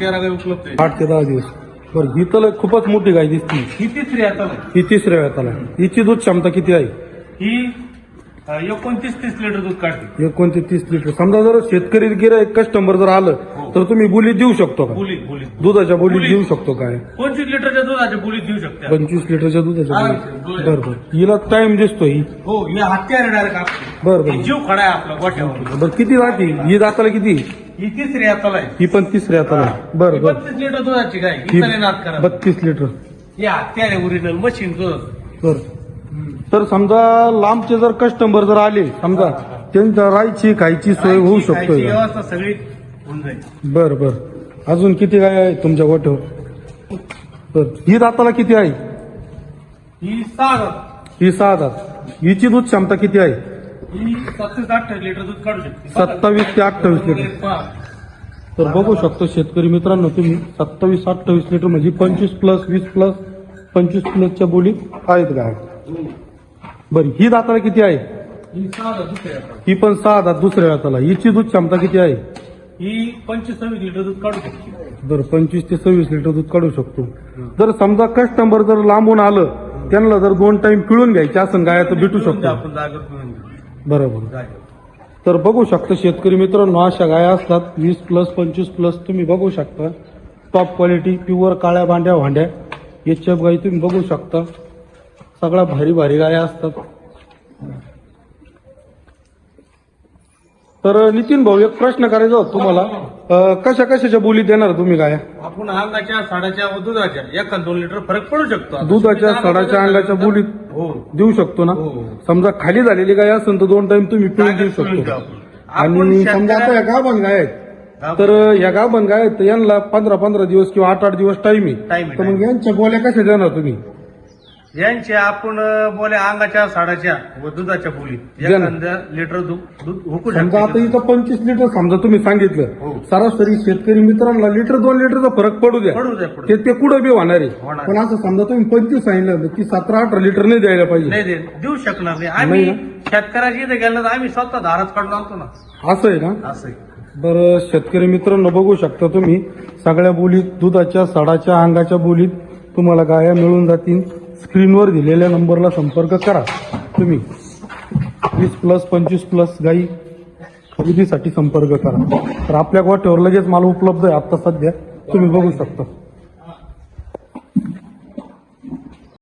तेरा गाय उपलब्ध आहे आठ ते दहा दिवस. बरं ही खूपच मोठी गाय दिसती. ही तिसरी आता. ही तिसऱ्या वेळाला हिची दूध क्षमता किती आहे? ही अं, एकोणतीस तीस लिटर दूध काढते. एकोणतीस तीस लिटर. समजा जर शेतकरी गिरायक कस्टमर जर आलं तर तुम्ही बोली देऊ शकतो का? बोलीत बोलीत दुधाच्या बोलीत देऊ शकतो काय पंचवीस लिटरच्या दुधाच्या बोलीत देऊ शकते. पंचवीस लिटरच्या दुधाच्या आरामशीर, डोळे. बरं बरं. हिला टाइम दिसतो ही. हो ही हत्यार डायरेक्ट बरं ही बरं. जीव खडा आहे आपला गोठ्यावर. बरं किती राहते? ही दाताला किती? ही तिसरी आता आहे. ही पण तिसऱ्या हाताला बरं ही बरं. बत्तीस लिटर दुधाची गाय ही तरी नाद करा. बत्तीस लिटर. आहे ओरिजिनल मशीन दूध बरं. तर समजा लांबचे जर कस्टमर जर आले समजा त्यांच्या राहायची खायची सोय होऊ शकते खायची का? व्यवस्था सगळी होऊन जाईल. बर बर. अजून किती गाय आहे तुमच्या गोठ्यावर? बर. ही दाताला किती आहे? ही सहा. ही सहा दात. हिची दूध क्षमता किती आहे? सत्तावीस अठ्ठावीस लिटर दूध काढू शकते. सत्तावीस ते अठ्ठावीस लिटर. तर बघू शकतो शेतकरी मित्रांनो तुम्ही सत्तावीस अठ्ठावीस लिटर म्हणजे पंचवीस प्लस वीस प्लस पंचवीस प्लसच्या बोलीत आहेत गाय बरं ही दाताला किती आहे? ही पण सहा दात दुसऱ्या दाताला. हिची दूध क्षमता किती आहे? ही पंचवीस सव्वीस लिटर दूध काढू शकते. बरं पंचवीस ते सव्वीस लिटर दूध काढू शकतो. जर समजा कस्टमर जर लांबून आलं त्यांना जर दोन टाइम पिळून घ्यायचे असं गाय तर भेटू शकतो. आपण घेऊ. बरोबर. तर बघू शकता शेतकरी मित्रांनो अशा गाया असतात. वीस प्लस पंचवीस प्लस तुम्ही बघू शकता. टॉप क्वालिटी प्युअर काळ्या भांड्या भांड्या. याच्या गाई तुम्ही बघू शकता. सगळ्या भारी भारी गाया असतात. तर नितीन भाऊ एक प्रश्न करायचा होता तुम्हाला. अं, कशा कशाच्या बोली देणार तुम्ही गाया? आपण अंगाच्या साडाच्या व दुधाच्या. एका दोन लिटर फरक पडू शकतो. दुधाच्या सडाच्या अंगाच्या बोलीत हो. देऊ शकतो ना? हो. समजा खाली झालेली गाय असेल तर दोन टाइम तुम्ही पिळून देऊ शकतो. आपण. आणि समजा आता या शेतकऱ्या- गाभण गाय आहेत. तर या गाभण गाय आहेत तर यांना पंधरा पंधरा दिवस किंवा आठ आठ दिवस टाइम आहे. Time आहे, तर मग. यांच्या बोल्या कशा देणार तुम्ही? यांचे आपण बोले अंगाच्या साडाच्या व दुधाच्या. एखाद्या लिटर दूध दूध हुकू समजा आता शकतो इथं पंचवीस लिटर समजा तुम्ही हो. सांगितलं सरासरी शेतकरी मित्रांना लिटर दोन लिटरचा फरक पडू द्या. पडू द्या पडू ते द्या. ते कुठं बी होणार आहे. होणार. पण असं समजा तुम्ही पंचवीस सांगितलं की सतरा अठरा लिटर नाही द्यायला पाहिजे. नाही दे देऊ शकणार नाही. आम्ही नाही शेतकऱ्याची इथे गेलं तर आम्ही स्वतः धारात काढून आणतो ना. असं आहे ना? असं आहे. बरं शेतकरी मित्रांनो बघू शकता तुम्ही सगळ्या बोलीत दुधाच्या सडाच्या अंगाच्या बोलीत तुम्हाला गाया मिळून जातील. स्क्रीनवर दिलेल्या नंबरला संपर्क करा. तुम्ही वीस प्लस पंचवीस प्लस गाई खरेदीसाठी संपर्क करा. तर आपल्या गोठ्यावर लगेच माल उपलब्ध आहे. आता सध्या तुम्ही बघू शकता.